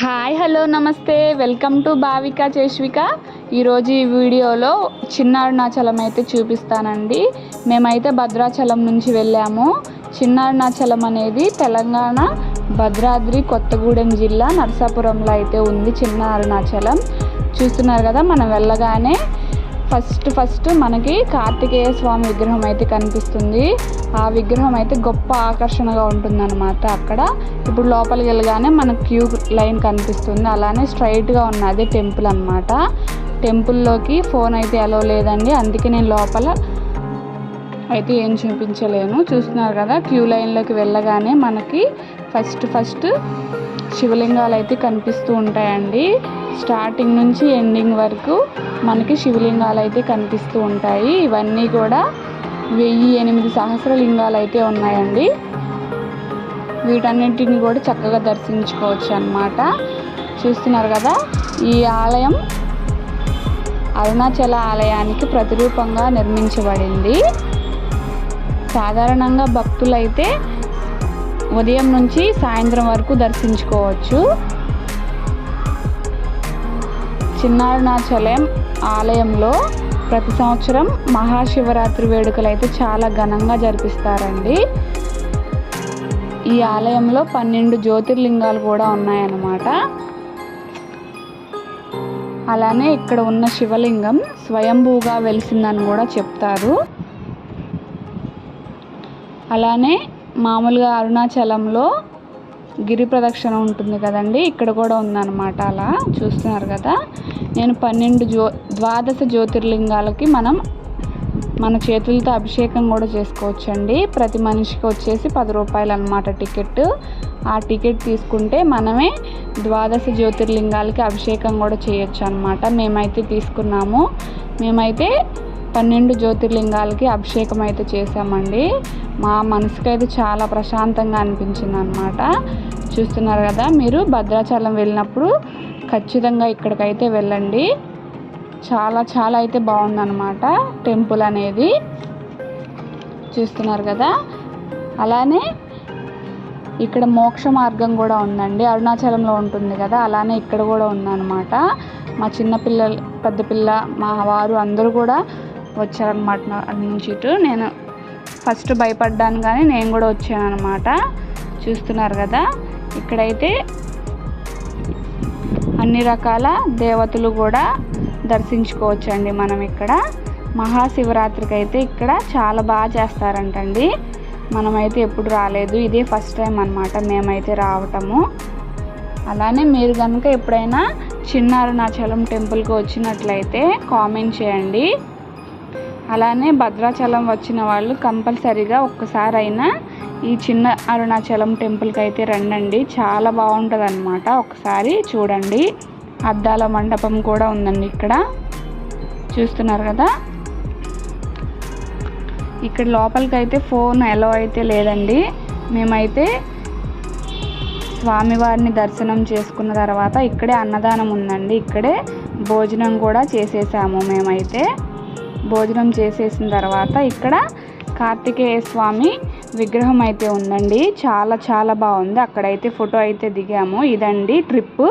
Hi hello నమస్తే. Welcome to Bhavika Cheshvika ఈరోజు ఈ వీడియోలో చిన్న అరుణాచలం అయితే చూపిస్తానండి. మేమైతే భద్రాచలం నుంచి వెళ్ళాము. చిన్న అరుణాచలం అనేది తెలంగాణ భద్రాద్రి కొత్తగూడెం జిల్లా నరసాపురంలో అయితే ఉంది చిన్న అరుణాచలం. చూస్తున్నారు కదా మనం వెళ్ళగానే ఫస్ట్ ఫస్ట్ మనకి కార్తికేయ స్వామి విగ్రహం అయితే కనిపిస్తుంది. ఆ విగ్రహం అయితే గొప్ప ఆకర్షణగా ఉంటుందన్నమాట అక్కడ. ఇప్పుడు లోపలికి వెళ్ళగానే మనకు క్యూ లైన్ కనిపిస్తుంది. అలానే స్ట్రైట్గా ఉన్నది టెంపుల్ అనమాట టెంపుల్లోకి ఫోన్ అయితే అలో లేదండి. అందుకే నేను లోపల అయితే ఏం చూపించలేను. చూస్తున్నారు కదా క్యూ లైన్లోకి వెళ్ళగానే మనకి ఫస్ట్ ఫస్ట్ శివలింగాలు అయితే కనిపిస్తూ ఉంటాయండి. స్టార్టింగ్ నుంచి ఎండింగ్ వరకు మనకి శివలింగాలు అయితే కనిపిస్తూ ఉంటాయి. ఇవన్నీ కూడా వెయ్యి ఎనిమిది సహస్ర లింగాలు అయితే ఉన్నాయండి. వీటన్నింటిని కూడా చక్కగా దర్శించుకోవచ్చు అన్నమాట. చూస్తున్నారు కదా ఈ ఆలయం అరుణాచల ఆలయానికి ప్రతిరూపంగా నిర్మించబడింది. సాధారణంగా భక్తులైతే ఉదయం నుంచి సాయంత్రం వరకు దర్శించుకోవచ్చు. చిన్నారుణాచలం ఆలయంలో ప్రతి సంవత్సరం మహాశివరాత్రి వేడుకలు అయితే చాలా ఘనంగా జరిపిస్తారండి. ఈ ఆలయంలో పన్నెండు జ్యోతిర్లింగాలు కూడా ఉన్నాయన్నమాట. అలానే ఇక్కడ ఉన్న శివలింగం స్వయంభూగా వెలిసిందని కూడా చెప్తారు. అలానే మామూలుగా అరుణాచలంలో గిరి ప్రదక్షిణ ఉంటుంది కదండి. ఇక్కడ కూడా ఉందన్నమాట అలా. చూస్తున్నారు కదా. నేను పన్నెండు జ్యో ద్వాదశ జ్యోతిర్లింగాలకి మనం మన చేతులతో అభిషేకం కూడా చేసుకోవచ్చండి. ప్రతి మనిషికి వచ్చేసి పది రూపాయలు అనమాట టికెట్ ఆ టికెట్ తీసుకుంటే మనమే ద్వాదశ జ్యోతిర్లింగాలకి అభిషేకం కూడా చేయొచ్చు అనమాట మేమైతే తీసుకున్నాము. మేమైతే పన్నెండు జ్యోతిర్లింగాలకి అభిషేకం అయితే చేసామండి మా మనసుకి అయితే చాలా ప్రశాంతంగా అనిపించింది అనమాట చూస్తున్నారు కదా మీరు భద్రాచలం వెళ్ళినప్పుడు ఖచ్చితంగా ఇక్కడికైతే వెళ్ళండి. చాలా చాలా అయితే బాగుందన్నమాట టెంపుల్ అనేది. చూస్తున్నారు కదా అలానే ఇక్కడ మోక్ష మార్గం కూడా ఉందండి. అరుణాచలంలో ఉంటుంది కదా అలానే ఇక్కడ కూడా ఉందన్నమాట. మా చిన్నపిల్లలు పెద్దపిల్ల మా వారు అందరూ కూడా వచ్చారనమాట నుంచి ఇటు. నేను ఫస్ట్ భయపడ్డాను కానీ నేను కూడా వచ్చాను అనమాట చూస్తున్నారు కదా ఇక్కడైతే అన్ని రకాల దేవతలు కూడా దర్శించుకోవచ్చండి మనం ఇక్కడ. మహాశివరాత్రికి అయితే ఇక్కడ చాలా బాగా చేస్తారంటండి. మనమైతే ఎప్పుడు రాలేదు. ఇదే ఫస్ట్ టైం అనమాట మేమైతే రావటము. అలానే మీరు కనుక ఎప్పుడైనా చిన్నారుణాచలం టెంపుల్కి వచ్చినట్లయితే కామెంట్ చేయండి. అలానే భద్రాచలం వచ్చిన వాళ్ళు కంపల్సరీగా ఒక్కసారి అయినా ఈ చిన్న అరుణాచలం టెంపుల్కి అయితే రండండి. చాలా బాగుంటుంది అనమాట ఒకసారి చూడండి. అద్దాల మండపం కూడా ఉందండి ఇక్కడ. చూస్తున్నారు కదా? ఇక్కడ లోపలికి అయితే ఫోన్ ఎలా అయితే లేదండి. మేమైతే స్వామివారిని దర్శనం చేసుకున్న తర్వాత ఇక్కడే అన్నదానం ఉందండి. ఇక్కడే భోజనం కూడా చేసేసాము మేమైతే. భోజనం చేసేసిన తర్వాత ఇక్కడ కార్తికేయ స్వామి విగ్రహం అయితే ఉందండి. చాలా చాలా బాగుంది. అక్కడైతే ఫోటో అయితే దిగాము. ఇదండి ట్రిప్పు.